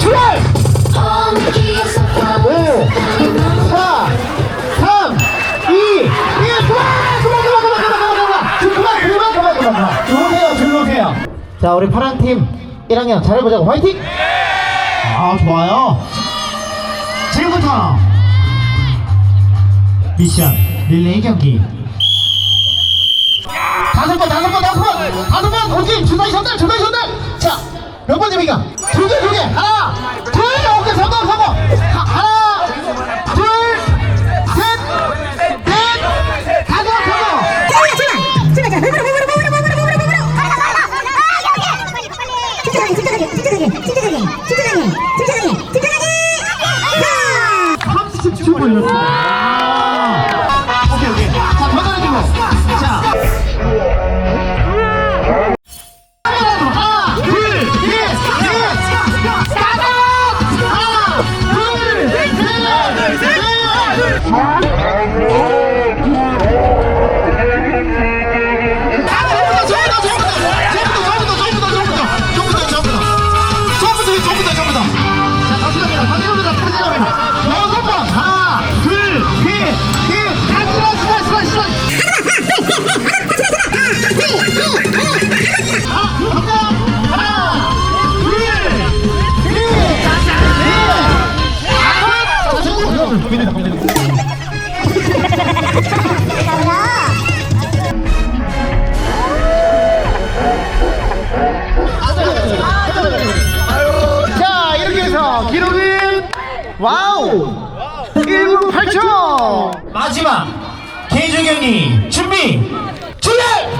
출발! 5, 4, 3, 2, 1, 그만! 그만, 그만, 그만, 그만, 그만, 그만! 그만, 그만, 그만. 들어오세요, 들어오세요. 자, 우리 파란 팀 1학년 잘해보자고, 화이팅! 아, 좋아요. 지금부터 미션 릴레이 경기. 다섯 번, 다섯 번, 다섯 번, 다섯 번, 오케이, 주사위 전달, 주사위 전달. 자, 몇 번입니까? 개. 하나, 둘, 오케이, 성공, 성공. 하, 하나, 둘, 셋, 넷, 다섯, 성공. 삼십 초 걸렸습 넷. 와우! 1분 8초 마지막 개주 경기 준비 출발